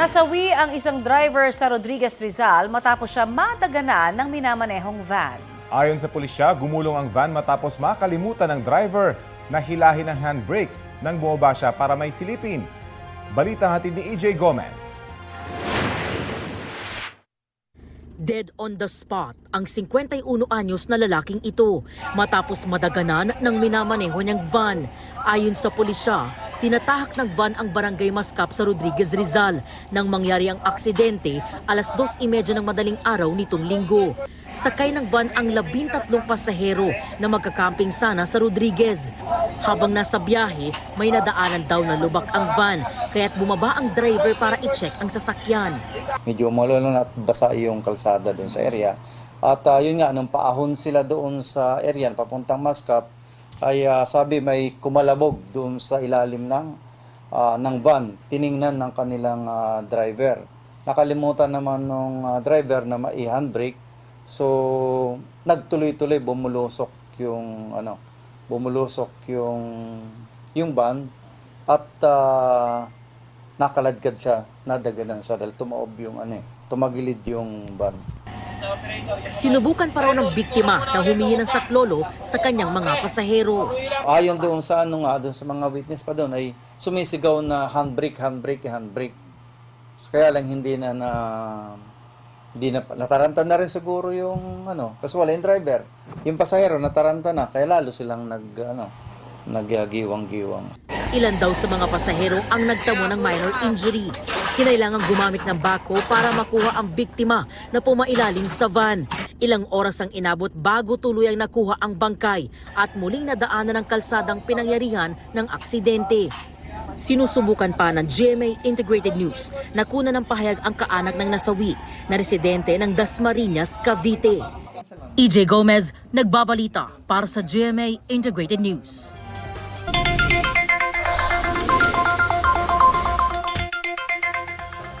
Nasawi ang isang driver sa Rodriguez Rizal matapos siya mataganan ng minamanehong van. Ayon sa pulisya, gumulong ang van matapos makalimutan ng driver na hilahin ang handbrake nang bumaba siya para may silipin. Balita hatid ni EJ Gomez. Dead on the spot ang 51 anyos na lalaking ito matapos madaganan ng minamaneho niyang van. Ayon sa pulisya, tinatahak ng van ang barangay Mascap sa Rodriguez Rizal nang mangyari ang aksidente alas 2.30 ng madaling araw nitong linggo. Sakay ng van ang labintatlong pasahero na magkakamping sana sa Rodriguez. Habang nasa biyahe, may nadaanan daw na lubak ang van kaya't bumaba ang driver para i-check ang sasakyan. medyo malulong at basa yung kalsada doon sa area. At ah, yun nga, nung paahon sila doon sa area, papuntang Mascap, ay ah, sabi may kumalabog doon sa ilalim ng, ah, ng van, tiningnan ng kanilang ah, driver. Nakalimutan naman ng driver na mai-handbrake, so nagtuloy-tuloy bumulusok yung ano, bumulusok yung yung van. At ah, nakaladkad siya, nadaganan siya dahil tumaob yung ano eh, tumagilid yung van. Sinubukan pa raw ng biktima na humingi ng saklolo sa kanyang mga pasahero. Ayon doon sa ano nga, doon sa mga witness pa doon ay sumisigaw na handbrake, handbrake, handbrake. Kaya lang hindi na na hindi na nataranta na rin siguro yung ano, kasi wala yung driver. Yung pasahero nataranta na, kaya lalo silang nag ano, nagyagiwang-giwang. Ilan daw sa mga pasahero ang nagtamo ng minor injury. Kinailangan gumamit ng bako para makuha ang biktima na pumailalim sa van. Ilang oras ang inabot bago tuluyang nakuha ang bangkay at muling nadaanan ng kalsadang pinangyarihan ng aksidente. Sinusubukan pa ng GMA Integrated News na kuna ng pahayag ang kaanak ng nasawi na residente ng Dasmariñas, Cavite. EJ Gomez, nagbabalita para sa GMA Integrated News.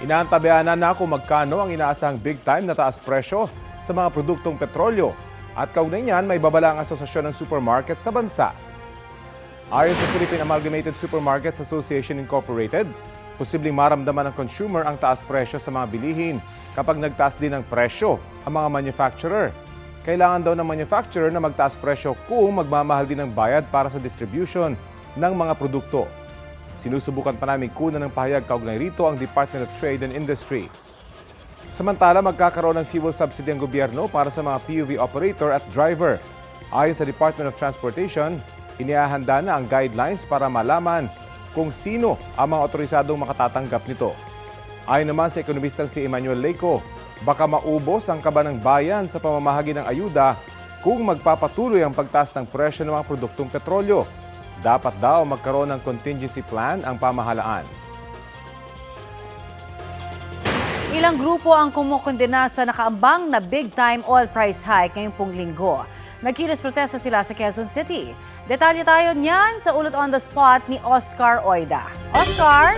Inaantabayanan na kung magkano ang inaasahang big time na taas presyo sa mga produktong petrolyo. At kaugnay niyan, may babala ang Asosasyon ng Supermarket sa bansa. Ayon sa Philippine Amalgamated Supermarkets Association Incorporated, posibleng maramdaman ng consumer ang taas presyo sa mga bilihin kapag nagtaas din ng presyo ang mga manufacturer. Kailangan daw ng manufacturer na magtaas presyo kung magmamahal din ang bayad para sa distribution ng mga produkto. Sinusubukan pa namin kunan ng pahayag kaugnay rito ang Department of Trade and Industry. Samantala, magkakaroon ng fuel subsidy ang gobyerno para sa mga PUV operator at driver. Ayon sa Department of Transportation, iniahanda na ang guidelines para malaman kung sino ang mga otorisadong makatatanggap nito. Ayon naman sa ekonomistang si Emmanuel Leco, baka maubos ang kaba ng bayan sa pamamahagi ng ayuda kung magpapatuloy ang pagtaas ng presyo ng mga produktong petrolyo. Dapat daw magkaroon ng contingency plan ang pamahalaan. Ilang grupo ang kumukondena sa nakaambang na big-time oil price hike ngayong pong linggo. Nagkilos protesta sila sa Quezon City. Detalye tayo niyan sa ulot on the spot ni Oscar Oida. Oscar?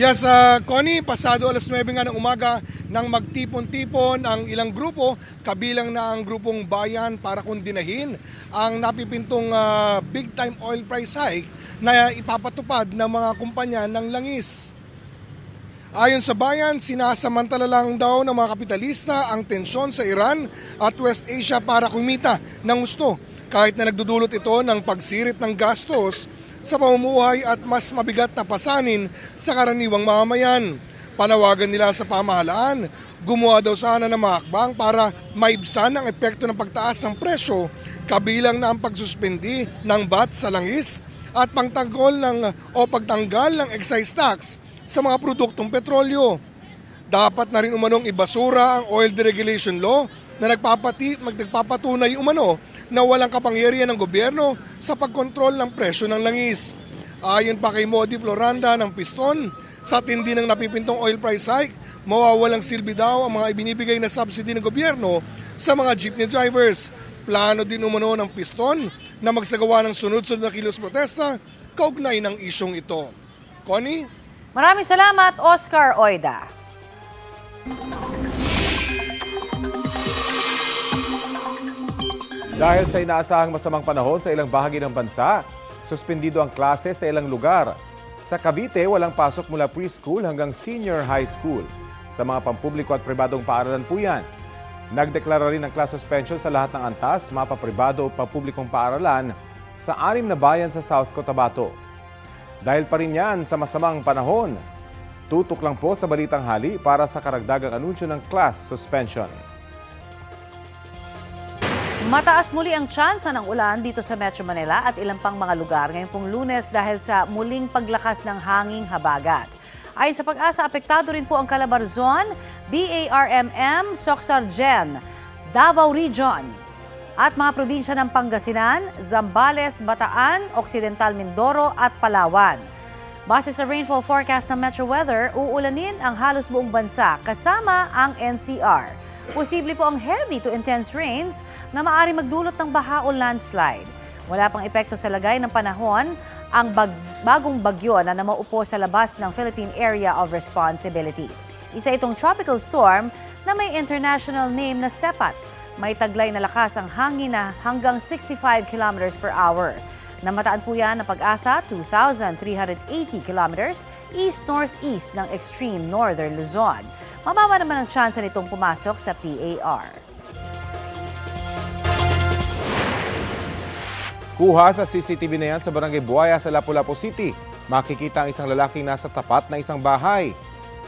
Yes, uh, Connie, pasado alas 9 nga ng umaga nang magtipon-tipon ang ilang grupo, kabilang na ang grupong bayan para kundinahin ang napipintong uh, big time oil price hike na ipapatupad ng mga kumpanya ng langis. Ayon sa bayan, sinasamantala lang daw ng mga kapitalista ang tensyon sa Iran at West Asia para kumita ng gusto kahit na nagdudulot ito ng pagsirit ng gastos sa pamumuhay at mas mabigat na pasanin sa karaniwang mamamayan. Panawagan nila sa pamahalaan, gumawa daw sana ng mga hakbang para maibsan ang epekto ng pagtaas ng presyo kabilang na ang pagsuspendi ng VAT sa langis at pangtanggol ng o pagtanggal ng excise tax sa mga produktong petrolyo. Dapat na rin umanong ibasura ang oil deregulation law na nagpapati, nagpapatunay umano na walang kapangyarihan ng gobyerno sa pagkontrol ng presyo ng langis. Ayon pa kay Modi Floranda ng Piston, sa tindi ng napipintong oil price hike, mawawalang silbi daw ang mga ibinibigay na subsidy ng gobyerno sa mga jeepney drivers. Plano din umano ng Piston na magsagawa ng sunod-sunod na kilos protesta kaugnay ng isyong ito. Connie? Maraming salamat, Oscar Oida. Dahil sa inaasahang masamang panahon sa ilang bahagi ng bansa, suspendido ang klase sa ilang lugar. Sa Cavite, walang pasok mula preschool hanggang senior high school. Sa mga pampubliko at pribadong paaralan po yan. Nagdeklara rin ng class suspension sa lahat ng antas, mapa pribado o pampublikong paaralan sa anim na bayan sa South Cotabato. Dahil pa rin yan sa masamang panahon, tutok lang po sa Balitang Hali para sa karagdagang anunsyo ng class suspension. Mataas muli ang tsansa ng ulan dito sa Metro Manila at ilang pang mga lugar ngayong pong lunes dahil sa muling paglakas ng hanging habagat. Ay sa pag-asa, apektado rin po ang Calabarzon, BARMM, Soxargen, Davao Region, at mga probinsya ng Pangasinan, Zambales, Bataan, Occidental Mindoro at Palawan. Base sa rainfall forecast ng Metro Weather, uulanin ang halos buong bansa kasama ang NCR. Posible po ang heavy to intense rains na maaari magdulot ng baha o landslide. Wala pang epekto sa lagay ng panahon ang bag- bagong bagyo na namaupo sa labas ng Philippine Area of Responsibility. Isa itong tropical storm na may international name na Sepat. May taglay na lakas ang hangin na hanggang 65 kilometers per hour. Namataan po yan ng pag-asa 2,380 kilometers east-northeast ng extreme northern Luzon. Mababa naman ang tsansa nitong pumasok sa PAR. Kuha sa CCTV na yan sa Barangay Buaya sa Lapu-Lapu City. Makikita ang isang lalaking nasa tapat na isang bahay.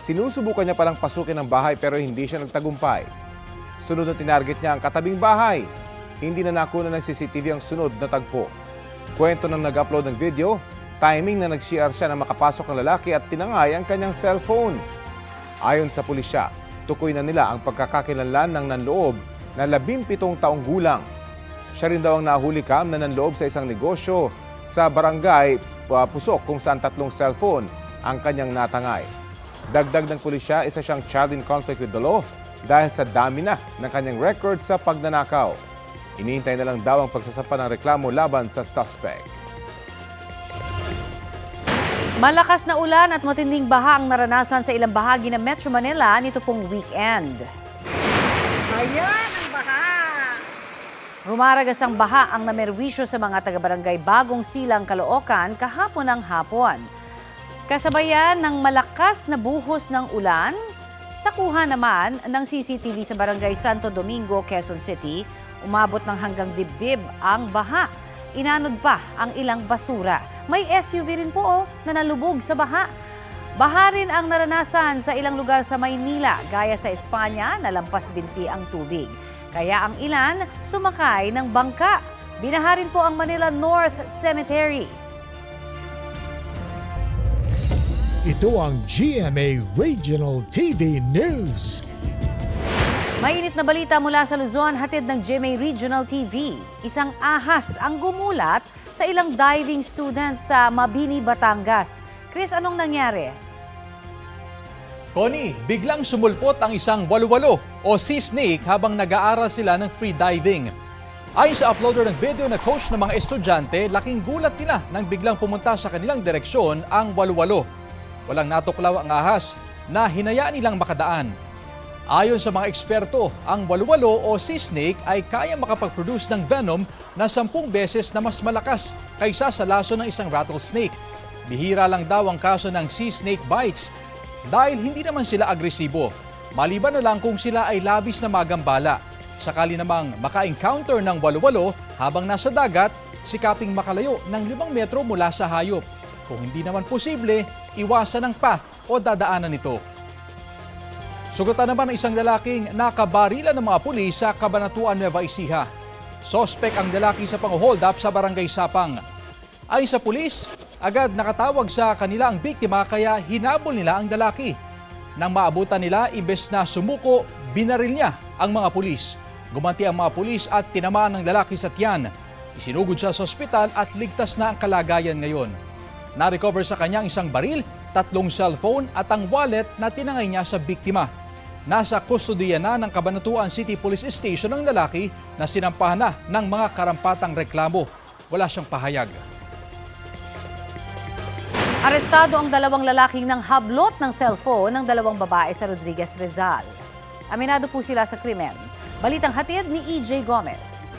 Sinusubukan niya palang pasukin ang bahay pero hindi siya nagtagumpay. Sunod na tinarget niya ang katabing bahay. Hindi na nakuna ng CCTV ang sunod na tagpo. Kwento ng nag-upload ng video, timing na nag-share siya na makapasok ang lalaki at tinangay ang kanyang cellphone. Ayon sa pulisya, tukoy na nila ang pagkakakilanlan ng nanloob na 17 taong gulang. Siya rin daw ang nahuli kam na nanloob sa isang negosyo sa barangay uh, Pusok kung saan tatlong cellphone ang kanyang natangay. Dagdag ng pulisya, isa siyang child in conflict with the law dahil sa dami na ng kanyang record sa pagnanakaw. Iniintay na lang daw ang pagsasampa ng reklamo laban sa suspect. Malakas na ulan at matinding baha ang naranasan sa ilang bahagi ng Metro Manila nito pong weekend. Ayan ang baha! Rumaragas ang baha ang namerwisyo sa mga taga-barangay Bagong Silang, Caloocan kahapon ng hapon. Kasabayan ng malakas na buhos ng ulan, sa kuha naman ng CCTV sa barangay Santo Domingo, Quezon City, umabot ng hanggang dibdib ang baha. Inanod pa ang ilang basura. May SUV rin po oh, na nalubog sa baha. Baha rin ang naranasan sa ilang lugar sa Maynila, gaya sa Espanya, nalampas binti ang tubig. Kaya ang ilan sumakay ng bangka. Binaha rin po ang Manila North Cemetery. Ito ang GMA Regional TV News. Mainit na balita mula sa Luzon, hatid ng GMA Regional TV. Isang ahas ang gumulat sa ilang diving students sa Mabini, Batangas. Chris, anong nangyari? Connie, biglang sumulpot ang isang walu-walo o sea snake habang nag-aaral sila ng free diving. Ayon sa uploader ng video na coach ng mga estudyante, laking gulat nila nang biglang pumunta sa kanilang direksyon ang walu-walo. Walang natuklaw ang ahas na hinayaan nilang makadaan. Ayon sa mga eksperto, ang walu-walo o sea snake ay kaya makapag-produce ng venom na sampung beses na mas malakas kaysa sa laso ng isang rattlesnake. Bihira lang daw ang kaso ng sea snake bites dahil hindi naman sila agresibo. Maliban na lang kung sila ay labis na magambala. Sakali namang maka-encounter ng walu-walo habang nasa dagat, sikaping makalayo ng 5 metro mula sa hayop. Kung hindi naman posible, iwasan ang path o dadaanan nito. Sugatan naman ng isang lalaking nakabarila ng mga pulis sa Cabanatuan, Nueva Ecija. Sospek ang lalaki sa pang-hold up sa barangay Sapang. Ayon sa pulis, agad nakatawag sa kanila ang biktima kaya hinabol nila ang lalaki. Nang maabutan nila, imbes na sumuko, binaril niya ang mga pulis. Gumanti ang mga pulis at tinamaan ng lalaki sa tiyan. Isinugod siya sa ospital at ligtas na ang kalagayan ngayon. Na-recover sa kanya ang isang baril, tatlong cellphone at ang wallet na tinangay niya sa biktima. Nasa kustodiya na ng Cabanatuan City Police Station ang lalaki na sinampahan na ng mga karampatang reklamo. Wala siyang pahayag. Arestado ang dalawang lalaking ng hablot ng cellphone ng dalawang babae sa Rodriguez Rizal. Aminado po sila sa krimen. Balitang hatid ni EJ Gomez.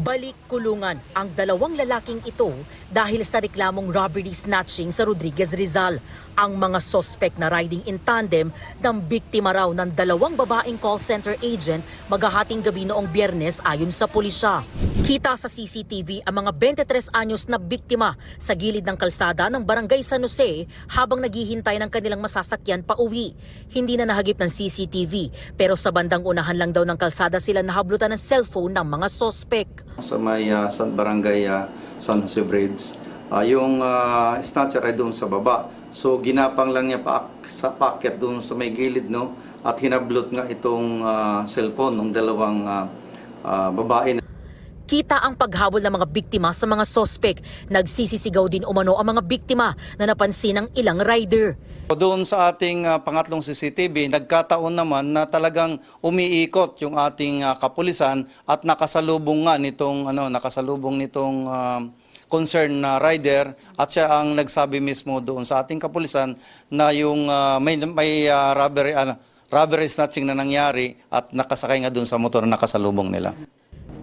Balik kulungan ang dalawang lalaking ito dahil sa reklamong robbery snatching sa Rodriguez Rizal. Ang mga sospek na riding in tandem ng biktima raw ng dalawang babaeng call center agent maghahating gabi noong biyernes ayon sa pulisya. Kita sa CCTV ang mga 23 anyos na biktima sa gilid ng kalsada ng barangay San Jose habang naghihintay ng kanilang masasakyan pa uwi. Hindi na nahagip ng CCTV pero sa bandang unahan lang daw ng kalsada sila nahablutan ng cellphone ng mga sospek. Sa may ah, San Barangay ah, San Jose Bridge. Ah, yung ah, snatcher ay doon sa baba. So ginapang lang niya pa sa packet doon sa may gilid no at hinablot nga itong ah, cellphone ng dalawang ah, ah, babae Kita ang paghabol ng mga biktima sa mga sospek. Nagsisisigaw din umano ang mga biktima na napansin ng ilang rider. Doon sa ating ah, pangatlong CCTV, nagkataon naman na talagang umiikot yung ating ah, kapulisan at nakasalubong nga nitong ano, nakasalubong nitong ah, concern na rider at siya ang nagsabi mismo doon sa ating kapulisan na yung ah, may may ah, robbery ano, robbery snatching na nangyari at nakasakay nga doon sa motor na nakasalubong nila.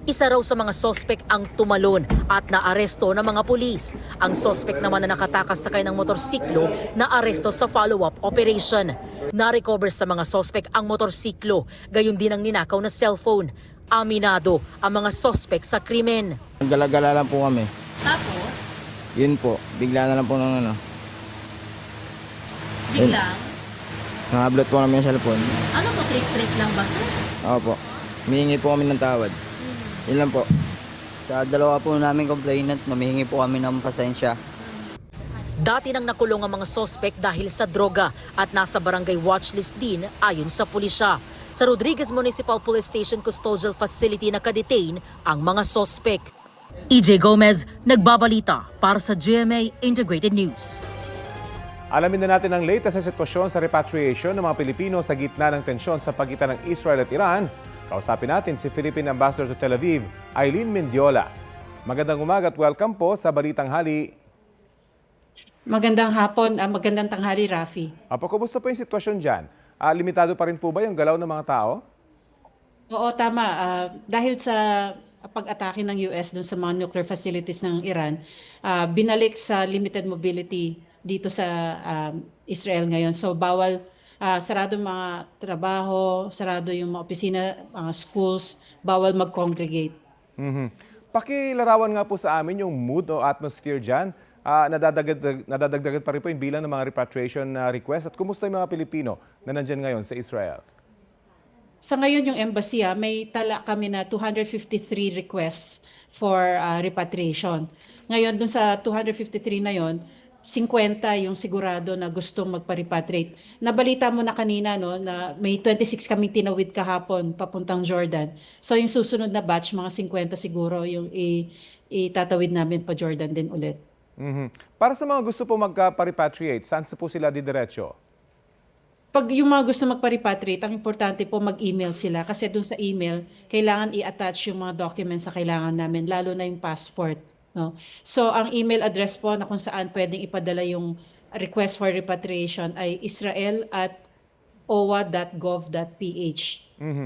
Isa raw sa mga sospek ang tumalon at naaresto ng mga pulis. Ang sospek naman na nakatakas sakay ng motorsiklo na aresto sa follow-up operation. Na-recover sa mga sospek ang motorsiklo, gayon din ang ninakaw na cellphone. Aminado ang mga sospek sa krimen. Gala-gala lang po kami. Tapos, Yun po, bigla na lang po ng ano. biglang, Nakablot po namin yung cellphone. ano to, trick-trick lang ba sir? Opo. Humihingi po kami ng tawad. Yun lang po. Sa dalawa po namin complainant, mamihingi po kami ng pasensya. Dati nang nakulong ang mga sospek dahil sa droga at nasa barangay watchlist din ayon sa pulisya. Sa Rodriguez Municipal Police Station Custodial Facility nakadetain ang mga sospek. EJ Gomez, nagbabalita para sa GMA Integrated News. Alamin na natin ang latest na sitwasyon sa repatriation ng mga Pilipino sa gitna ng tensyon sa pagitan ng Israel at Iran. Kausapin natin si Philippine Ambassador to Tel Aviv, Eileen Mendiola. Magandang umaga at welcome po sa Balitang Hali. Magandang hapon, ah, magandang tanghali, Rafi. Apo, kumusta po yung sitwasyon dyan? Ah, limitado pa rin po ba yung galaw ng mga tao? Oo, tama. Ah, dahil sa pag-atake ng US dun sa mga nuclear facilities ng Iran, ah, binalik sa limited mobility dito sa ah, Israel ngayon. So bawal ah, sarado mga trabaho, sarado yung mga opisina, mga schools, bawal mag-congregate. Mhm. Pakilarawan nga po sa amin yung mood o atmosphere dyan. Ah, nadadagdag, nadadagdagan pa rin po yung bilang ng mga repatriation na request. At kumusta yung mga Pilipino na nandyan ngayon sa Israel? Sa ngayon yung embassy, ah, may tala kami na 253 requests for ah, repatriation. Ngayon, dun sa 253 na yon, 50 yung sigurado na gustong magpa-repatriate. Nabalita mo na kanina no, na may 26 kaming tinawid kahapon papuntang Jordan. So yung susunod na batch, mga 50 siguro yung i- itatawid namin pa Jordan din ulit. Mhm. Para sa mga gusto po magpa-repatriate, saan sa po sila didiretso? Pag yung mga gusto magpa-repatriate, ang importante po mag-email sila kasi dun sa email, kailangan i-attach yung mga documents na kailangan namin, lalo na yung passport. No? So, ang email address po na kung saan pwedeng ipadala yung request for repatriation ay israel at owa.gov.ph.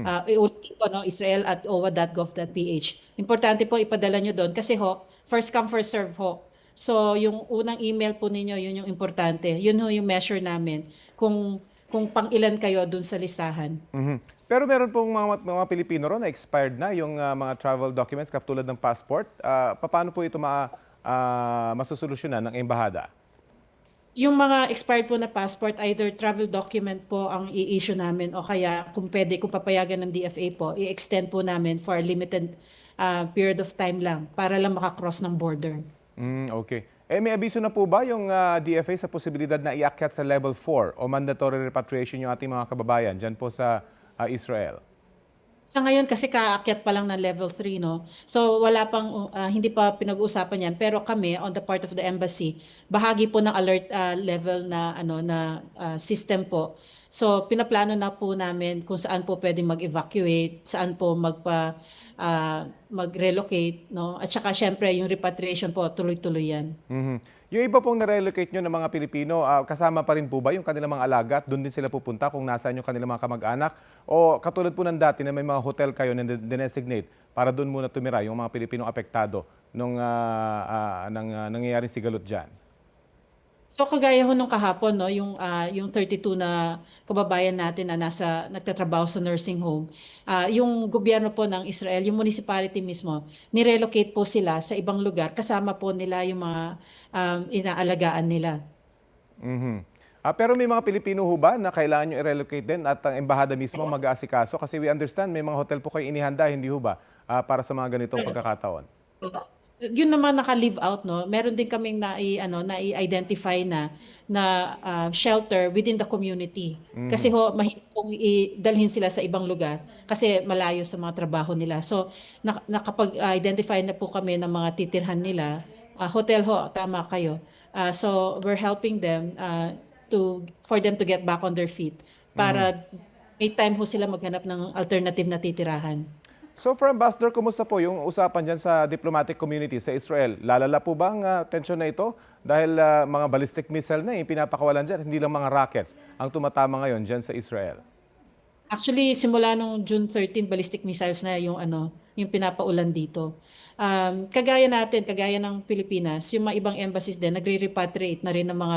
Ah, iulitin ko, no? Israel at owa.gov.ph. Importante po ipadala nyo doon kasi ho, first come, first serve ho. So, yung unang email po ninyo, yun yung importante. Yun ho yung measure namin kung kung pang ilan kayo doon sa listahan. Mhm. Pero meron pong mga, mga Pilipino ron na expired na yung ah, mga travel documents katulad ng passport. Ah, paano po ito ma, ah, masusolusyonan ng embahada? Yung mga expired po na passport, either travel document po ang i-issue namin o kaya kung pwede, kung papayagan ng DFA po, i-extend po namin for a limited ah, period of time lang para lang makakross ng border. Mm, okay. Eh, may abiso na po ba yung ah, DFA sa posibilidad na iakyat sa level 4 o mandatory repatriation yung ating mga kababayan dyan po sa ah, Israel? Sa ngayon kasi kaakyat pa lang ng level 3 no. So wala pang uh, hindi pa pinag-uusapan 'yan pero kami on the part of the embassy bahagi po ng alert uh, level na ano na uh, system po. So pinaplano na po namin kung saan po pwedeng mag-evacuate, saan po magpa uh, mag-relocate no. At saka syempre yung repatriation po tuloy-tuloy 'yan. Mhm. Yung iba pong nare-relocate nyo ng mga Pilipino, ah, kasama pa rin po ba yung kanilang mga alaga at doon din sila pupunta kung nasaan yung kanilang mga kamag-anak? O katulad po ng dati na may mga hotel kayo na dinesignate para doon muna tumira yung mga Pilipinong apektado nung ah, ah, nang, ah, nangyayaring sigalot dyan? So kagaya ho nung kahapon no, yung ah, yung 32 na kababayan natin na nasa nagtatrabaho sa nursing home, ah, yung gobyerno po ng Israel, yung municipality mismo, nirelocate po sila sa ibang lugar kasama po nila yung mga um, inaalagaan nila. Mhm. Ah, pero may mga Pilipino ho ba na kailangan nyo i-relocate din at ang embahada mismo mag-aasikaso? Kasi we understand may mga hotel po kayo inihanda, hindi ho ba? Ah, para sa mga ganitong pagkakataon. Yun naman naka-live out no. Meron din kaming na ano na i-identify na na ah, shelter within the community. Kasi ho mahirap i-dalhin sila sa ibang lugar kasi malayo sa mga trabaho nila. So nak- nakapag-identify na po kami ng mga titirhan nila. Ah, hotel ho, tama kayo. Ah, so we're helping them ah, to for them to get back on their feet para may time ho sila maghanap ng alternative na titirahan. So for Ambassador, kumusta po yung usapan dyan sa diplomatic community sa Israel? Lalala po ba ang ah, tensyon na ito? Dahil ah, mga ballistic missile na yung pinapakawalan dyan, hindi lang mga rockets ang tumatama ngayon dyan sa Israel. Actually, simula nung June 13, ballistic missiles na yung ano, yung pinapaulan dito. Um, kagaya natin, kagaya ng Pilipinas, yung mga ibang embassies din, nagre-repatriate na rin ng mga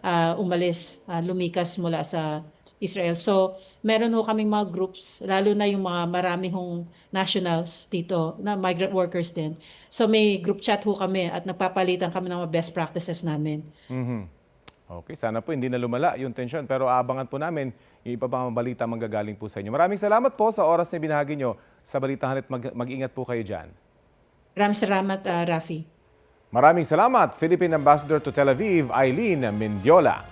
ah, umalis, ah, lumikas mula sa Israel. So, meron ho kaming mga groups, lalo na yung mga maraming hong nationals dito, na migrant workers din. So, may group chat ho kami at nagpapalitan kami ng mga best practices namin. Mhm. Okay, sana po hindi na lumala yung tensyon. Pero aabangan po namin yung iba pang balita manggagaling po sa inyo. Maraming salamat po sa oras na binahagi nyo sa Balitang Halit. Mag- mag-ingat po kayo dyan. Maraming salamat, ah, Rafi. Maraming salamat, Philippine Ambassador to Tel Aviv, Eileen Mendiola.